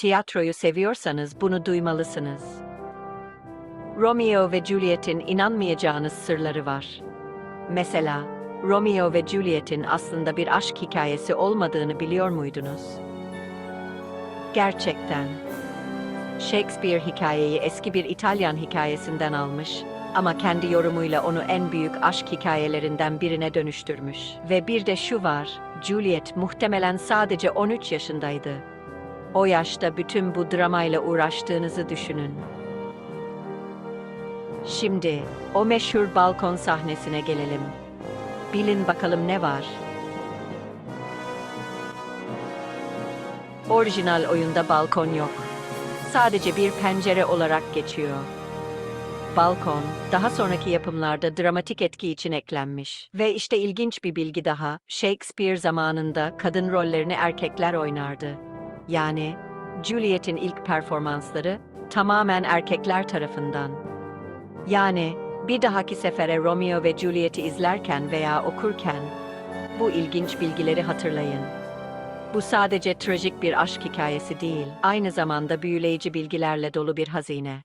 Tiyatroyu seviyorsanız bunu duymalısınız. Romeo ve Juliet'in inanmayacağınız sırları var. Mesela, Romeo ve Juliet'in aslında bir aşk hikayesi olmadığını biliyor muydunuz? Gerçekten. Shakespeare hikayeyi eski bir İtalyan hikayesinden almış ama kendi yorumuyla onu en büyük aşk hikayelerinden birine dönüştürmüş. Ve bir de şu var, Juliet muhtemelen sadece 13 yaşındaydı. O yaşta bütün bu dramayla uğraştığınızı düşünün. Şimdi o meşhur balkon sahnesine gelelim. Bilin bakalım ne var? Orijinal oyunda balkon yok. Sadece bir pencere olarak geçiyor. Balkon, daha sonraki yapımlarda dramatik etki için eklenmiş. Ve işte ilginç bir bilgi daha, Shakespeare zamanında kadın rollerini erkekler oynardı. Yani, Juliet'in ilk performansları tamamen erkekler tarafından. Yani, bir dahaki sefere Romeo ve Juliet'i izlerken veya okurken, bu ilginç bilgileri hatırlayın. Bu sadece trajik bir aşk hikayesi değil, aynı zamanda büyüleyici bilgilerle dolu bir hazine.